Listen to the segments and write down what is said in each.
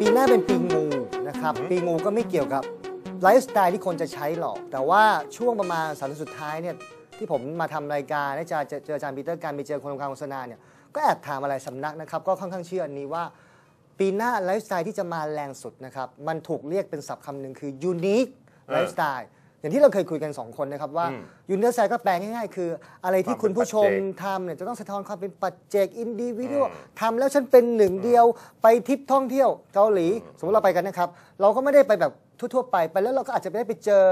นะครับ ปีงูก็ไม่เกี่ยวกับไลฟ์สไตล์ที่คนจะใช้หรอก แต่ว่าช่วงประมาณสัปดาห์สุดท้ายเนี่ยที่ผมมาทำรายการได้เจอเจอเจออาจารย์ปีเตอร์การไปเจอคนวงการโฆษณาเนี่ยก็แอบถามอะไรสำนักนะครับก็ค่อนข้างเชื่ออันนี้ว่า ปีหน้าไลฟ์สไตล์ที่จะมาแรงสุดนะครับมันถูกเรียกเป็นศัพท์คำหนึ่งคือ unique ไลฟ์สไตล์ อย่างที่เราเคยคุยกัน 2 คนนะครับว่าอืม unique style ก็แปลง่ายๆ คือ อะไรที่ความเป็นคุณผู้ชมปัจเจกทำเนี่ยจะต้องสะท้อนความเป็นปัจเจกอินดิวิ d วอืมทำแล้วฉันเป็นหนึ่งเดียวไปทริปท่องเที่ยวเกาหลี สมมติเราไปกันนะครับ เราก็ไม่ได้ไปแบบทั่วๆไปไปแล้วเราก็อาจจะไม่ได้ไปเจอ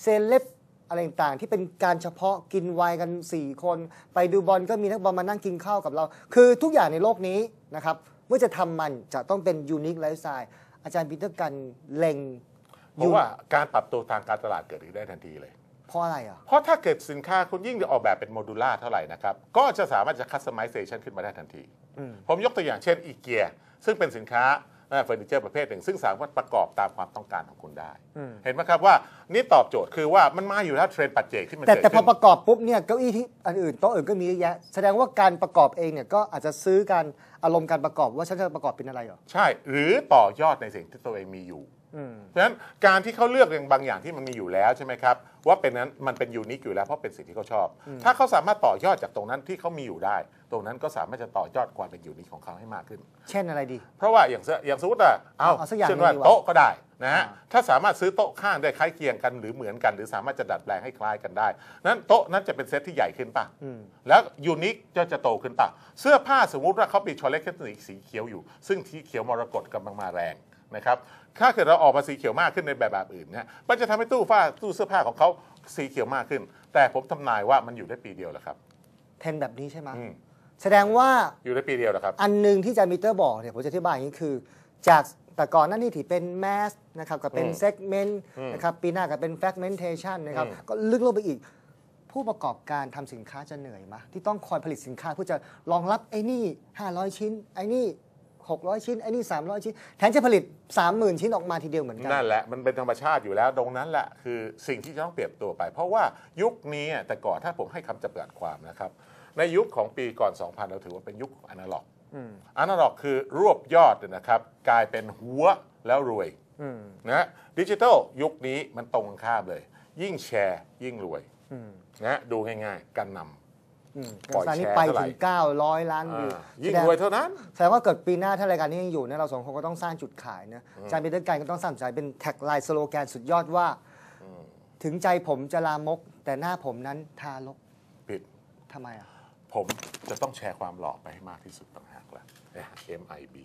เซเลบอะไรต่างๆที่เป็นการเฉพาะกินไวน์กัน 4 คน ไปดูบอลก็มีนักบอลมานั่งกินข้าวกับเรา คือทุกอย่างในโลกนี้นะครับเมื่อจะทำมันจะต้องเป็นยูนิคไลฟ์สไตล์อาจารย์ปีเตอร์กันเล็ง เพราะว่าการปรับตัวทางการตลาดเกิดขึ้นได้ทันทีเลย เพราะอะไรอะ เพราะถ้าเกิดสินค้าคุณยิ่งจะออกแบบเป็นโมดูล่าเท่าไหร่นะครับ ก็จะสามารถจะคัสตอมไมเซชันขึ้นมาได้ทันทีอืมผมยกตัวอย่างเช่นอีเกียซึ่งเป็นสินค้าเฟอร์นิเจอร์ประเภทหนึ่ง ซึ่งสามารถประกอบตามความต้องการของคุณได้ เห็นไหมครับว่านี่ตอบโจทย์คือว่ามันมาอยู่แล้วเทรนด์ปัจเจกที่มันแต่เกิดแต่พอขึ้นประกอบปุ๊บเนี่ยเก้าอี้ที่อันอื่นโต๊ะอื่นก็มีเยอะแยะ แสดงว่าการประกอบเองเนี่ยก็อาจจะซื้อการอารมณ์การประกอบว่าฉันจะประกอบเป็นอะไรเหรอใช่ หรือต่อยอดในสิ่งที่ตัวเองมีอยู่อืมเพราะ ฉะนั้นการที่เขาเลือกอย่างบางอย่างที่มันมีอยู่แล้วใช่ไหมครับว่าเป็นนั้นมันเป็นยูนิคอยู่แล้วเพราะเป็นสิ่งที่เขาชอบ ถ้าเขาสามารถต่อยอดจากตรงนั้นที่เขามีอยู่ได้ ตรงนั้นก็สามารถจะต่อยอดความเป็นยูนิคของเขาให้มากขึ้น เช่นอะไรดี เพราะว่าอย่างเสอย่างสมมติว่าเอาเอาสักอย่างเช่นว่าหนึ่งดีกว่าโต๊ะก็ได้นะฮะอ่าถ้าสามารถซื้อโต๊ะข้างได้คล้ายเคียงกันหรือเหมือนกัน หรือสามารถจะดัดแปลงให้คล้ายกันได้ นั้นโต๊ะนั้นจะเป็นเซตที่ใหญ่ขึ้นป่ะอืมแล้วยูนิคจะจะโตขึ้นป่ะเสื้อผ้าสมมุติว่าเขามีชอเลคชั่นสีเขียวอยู่ ซึ่งสีเขียวมรกตกำลังมาแรง นะครับถ้าเกิดเราออกมาสีเขียวมากขึ้นในแบบแบบอื่นนะมันจะทำให้ตู้ผ้าตู้เสื้อผ้าของเขาสีเขียวมากขึ้น แต่ผมทำนายว่ามันอยู่ได้ปีเดียวแหละครับเทรนด์แบบนี้ใช่ไหมอืมแสดงว่าอยู่ได้ปีเดียวแหละครับ อันหนึ่งที่อาจารย์มิเตอร์บอกเนี่ยผมจะอธิบายอย่างนี้คือ จากแต่ก่อนหนั่นนี่ที่เป็นแมสนะครับกับเป็นอืมเซกเมนต์อืมนะครับปีหน้าก็เป็นแฟกเมนเทชันนะครับอืมก็ลึกลงไปอีกผู้ประกอบการทำสินค้าจะเหนื่อยมะที่ต้องคอยผลิตสินค้าเพื่อจะรองรับไอ้นี่ 500 ชิ้น ไอ้นี่ 600 ชิ้นไอ้นี่ 300 ชิ้น แทนจะผลิต 30,000 ชิ้นออกมาทีเดียวเหมือนกัน นั่นแหละ มันเป็นธรรมชาติอยู่แล้ว ตรงนั้นแหละคือสิ่งที่จะต้องเปลี่ยนตัวไป เพราะว่ายุคนี้อะแต่ก่อนถ้าผมให้คำจำกัดความนะครับ ในยุคของปีก่อน 2000 เราถือว่าเป็นยุคอนาล็อกอืมอนาล็อกคือรวบยอดนะครับ กลายเป็นหัวแล้วรวยอืมนะดิจิทัลยุคนี้มันตรงกันข้ามเลย ยิ่งแชร์ยิ่งรวยอืมนะดูง่ายๆกันนอืม ปล่อยตอนนี้แชร์ไปเท่าไหร่ถึง 900 ล้านำวิวอ่ายิ่งแสดรวยเท่านั้นแสดงว่าเกิดปีหน้าถ้ารายการนี้ยังอยู่เนี่ยเราสองคนก็ต้องสร้างจุดขายนะอาจารย์ปีเตอร์การก็ต้องสร้างจุดขายเป็นแท็กไลน์สโลแกนสุดยอดว่า ถึงใจผมจะลามก แต่หน้าผมนั้นทารกผิดทำไมอะผมจะต้องแชร์ความหล่อไปให้มากที่สุดต่างหากละ MIB